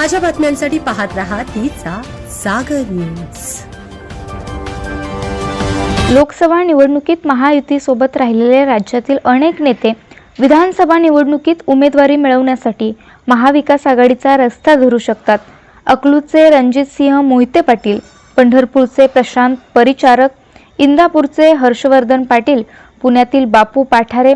ताज्या बातम्यांसाठी पाहत रहा तिचा सागर न्यूज. लोकसभा निवडणुकीत महायुतीसोबत राहिलेले राज्यातील अनेक नेते विधानसभा निवडणुकीत उमेदवारी मिळवण्यासाठी महाविकास आघाडीचा रस्ता धरू शकतात. अकलूजचे रणजितसिंह मोहिते पाटील पंढरपूरचे प्रशांत परिचारक इंदापूरचे हर्षवर्धन पाटील पुण्यातील बापू पाठारे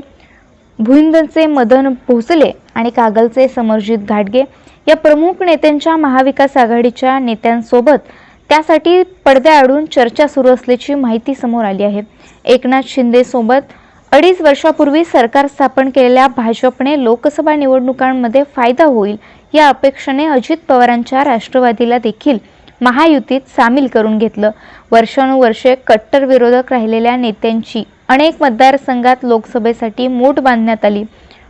भुईंदचे मदन भोसले आणि कागलचे समरजित घाटगे या प्रमुख नेत्यांच्या महाविकास आघाडीच्या नेत्यांसोबत त्यासाठी पडद्याआडून चर्चा सुरू असल्याची माहिती समोर आली आहे. एकनाथ शिंदेसोबत अडीच वर्षापूर्वी सरकार स्थापन केलेल्या भाजपने लोकसभा निवडणुकांमध्ये फायदा होईल या अपेक्षेने अजित पवारांच्या राष्ट्रवादीला देखील महायुतीत सामील करून घेतलं. वर्षानुवर्षे कट्टर विरोधक राहिलेल्या नेत्यांची अनेक मतदारसंघात लोकसभेसाठी मोट बांधण्यात आली.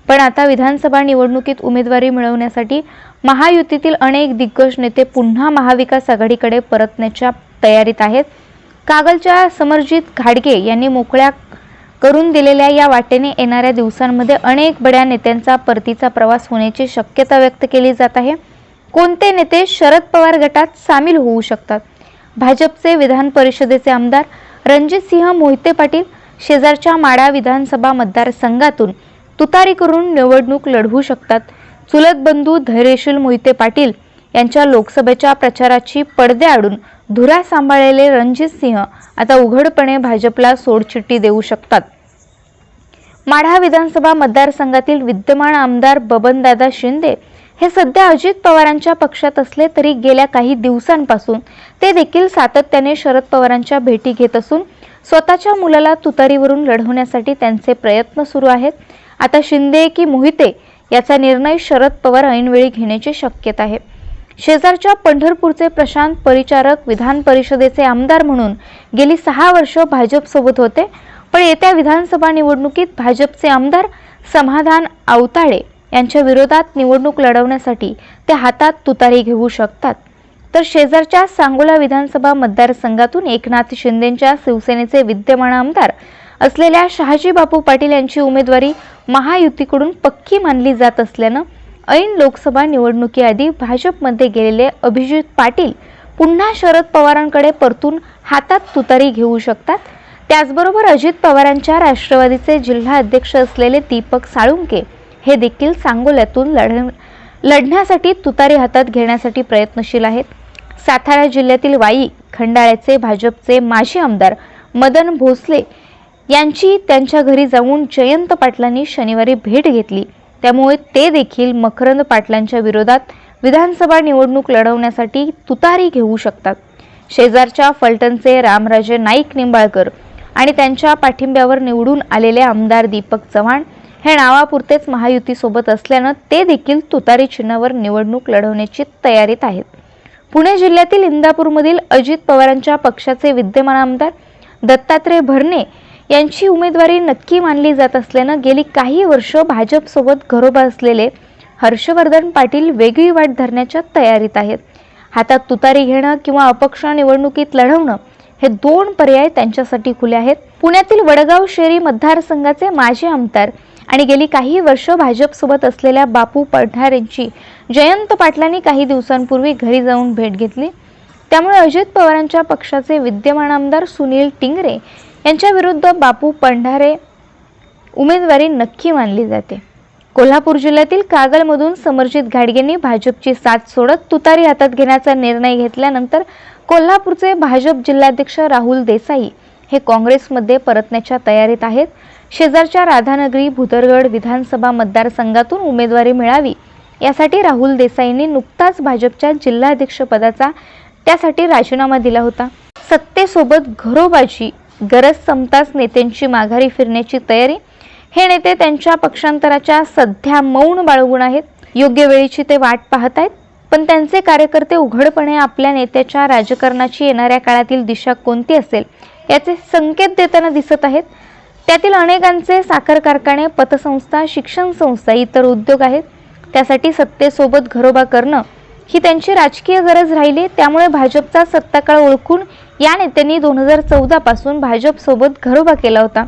पण आता विधानसभा निवडणुकीत उमेदवारी मिळवण्यासाठी महायुतीतील अनेक दिग्गज नेते पुन्हा महाविकास आघाडीकडे परतण्याच्या तयारीत आहेत. कागलच्या समरजित घाडगे यांनी मोकळ्या करून दिलेल्या या वाटेने येणाऱ्या दिवसांमध्ये अनेक बड्या नेत्यांचा परतीचा प्रवास होण्याची शक्यता व्यक्त केली जात आहे. कोणते नेते शरद पवार गटात सामील होऊ शकतात? भाजपचे विधान परिषदेचे आमदार रणजितसिंह मोहिते पाटील शेजारच्या माडा विधानसभा मतदारसंघातून तुतारी करून निवडणूक लढवू शकतात. चुलत बंधू धैर्यशील मोहिते पाटील यांच्या लोकसभेच्या प्रचाराची पडद्याआडून धुरा सांभाळलेले रणजित सिंह आता उघडपणे भाजपला सोडचिठ्ठी देऊ शकतात. माढा विधानसभा मतदारसंघातील विद्यमान आमदार बबनदादा शिंदे हे सध्या अजित पवारांच्या पक्षात असले तरी गेल्या काही दिवसांपासून ते देखील सातत्याने शरद पवारांच्या भेटी घेत असून स्वतःच्या मुलाला तुतारीवरून लढवण्यासाठी त्यांचे प्रयत्न सुरू आहेत. आता शिंदे की मोहिते याचा निर्णय शरद पवार ऐनवेळी घेण्याची शक्यता आहे. शेजारच्या पंढरपूरचे प्रशांत परिचारक विधान परिषदेचे आमदार म्हणून गेली सहा वर्ष भाजपसोबत होते पण येत्या विधानसभा निवडणुकीत भाजपचे आमदार समाधान आवताळे यांच्या विरोधात निवडणूक लढवण्यासाठी ते हातात तुतारी घेऊ शकतात. तर शेजारच्या सांगोला विधानसभा मतदारसंघातून एकनाथ शिंदेच्या शिवसेनेचे विद्यमान आमदार असलेल्या शहाजी बापू पाटील यांची उमेदवारी महायुतीकडून पक्की मानली जात असल्यानं ऐन लोकसभा निवडणुकीआधी भाजपमध्ये गेलेले अभिजित पाटील पुन्हा शरद पवारांकडे परतून हातात तुतारी घेऊ शकतात. त्याचबरोबर अजित पवारांच्या राष्ट्रवादीचे जिल्हा अध्यक्ष असलेले दीपक साळुंके हे देखील सांगोल्यातून लढ लढण्यासाठी तुतारी हातात घेण्यासाठी प्रयत्नशील आहेत. सातारा जिल्ह्यातील वाई खंडाळ्याचे भाजपचे माजी आमदार मदन भोसले यांची त्यांच्या घरी जाऊन जयंत पाटलांनी शनिवारी भेट घेतली. त्यामुळे ते देखील मकरंद पाटलांच्या विरोधात विधानसभा निवडणूक लढवण्यासाठी तुतारी घेऊ शकतात. शेजारच्या फलटणचे रामराजे नाईक निंबाळकर आणि त्यांच्या पाठिंब्यावर निवडून आलेले आमदार दीपक चव्हाण हे नावापुरतेच महायुतीसोबत असल्यानं ते देखील तुतारी चिन्हावर निवडणूक लढवण्याची तयारीत आहेत. पुणे जिल्ह्यातील इंदापूरमधील अजित पवारांच्या पक्षाचे विद्यमान आमदार दत्तात्रय भरणे यांची उमेदवारी नक्की मानली जात असल्यानं गेली काही वर्ष भाजपसोबत घरोबा असलेले हर्षवर्धन पाटील वेगळी वाट धरण्याच्या तयारीत आहेत. हातात तुतारी घेणं किंवा अपक्ष निवडणुकीत लढवणं हे दोन पर्याय त्यांच्यासाठी खुले आहेत. पुण्यातील वडगाव शेरी मतदारसंघाचे माजी आमदार आणि गेली काही वर्ष भाजपसोबत असलेल्या बापू पठारेंची जयंत पाटलांनी काही दिवसांपूर्वी घरी जाऊन भेट घेतली. त्यामुळे अजित पवारांच्या पक्षाचे विद्यमान आमदार सुनील टिंगरे यांच्या विरुद्ध बापू पंढारे उमेदवारी नक्की मानली जाते. कोल्हापूर जिल्ह्यातील कागलमधून समर्जित घाडगेंनी भाजपची साथ सोडत तुतारी हातात घेण्याचा निर्णय घेतल्यानंतर कोल्हापूरचे भाजप जिल्हाध्यक्ष राहुल देसाई हे काँग्रेसमध्ये परतण्याच्या तयारीत आहेत. शेजारच्या राधानगरी भुदरगड विधानसभा मतदारसंघातून उमेदवारी मिळावी यासाठी राहुल देसाईंनी नुकताच भाजपच्या जिल्हाध्यक्षपदाचा त्यासाठी राजीनामा दिला होता. सत्तेसोबत घरोबाजी गरज संपताच नेत्यांची माघारी फिरण्याची तयारी. हे नेते त्यांच्या पक्षांतराच्या सध्या मौन बाळगून आहेत. योग्य वेळीची ते वाट पाहत आहेत. पण त्यांचे कार्यकर्ते उघडपणे आपल्या नेत्याच्या राजकारणाची येणाऱ्या काळातील दिशा कोणती असेल याचे संकेत देताना दिसत आहेत. त्यातील अनेकांचे साखर कारखाने पतसंस्था शिक्षण संस्था इतर उद्योग आहेत. त्यासाठी सत्तेसोबत घरोबा करणं ही त्यांची राजकीय गरज राहिली त्यामुळे भाजपचा सत्ताकाळ ओळखून या नेत्यांनी दोन हजार चौदा पासून भाजपसोबत घरोबा केला होता.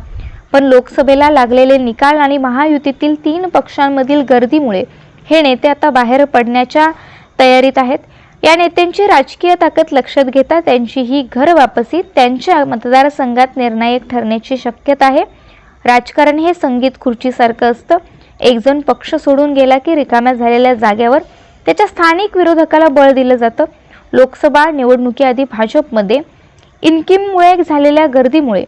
पण लोकसभेला लागलेले निकाल आणि महायुतीतील तीन पक्षांमधील गर्दीमुळे हे नेते आता बाहेर पडण्याच्या तयारीत आहेत. या नेत्यांची राजकीय ताकद लक्षात घेता त्यांची ही घर वापसी त्यांच्या मतदारसंघात निर्णायक ठरण्याची शक्यता आहे. राजकारण हे संगीत खुर्चीसारखं असतं. एकजण पक्ष सोडून गेला की रिकाम्या झालेल्या जाग्यावर त्याच्या स्थानिक विरोधकाला बळ दिलं जातं. लोकसभा निवडणुकीआधी भाजपमध्ये इन्किममुळे झालेल्या गर्दीमुळे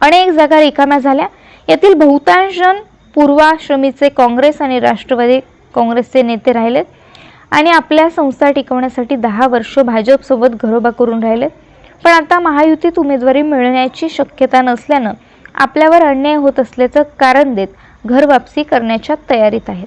अनेक जागा रिकाम्या झाल्या. यातील बहुतांश जण पूर्वाश्रमीचे काँग्रेस आणि राष्ट्रवादी काँग्रेसचे नेते राहिलेत आणि आपल्या संस्था टिकवण्यासाठी दहा वर्ष भाजपसोबत घरोबा करून राहिलेत. पण आता महायुतीत उमेदवारी मिळण्याची शक्यता नसल्यानं आपल्यावर अन्याय होत असल्याचं कारण देत घर वापसी करण्याच्या तयारीत आहेत.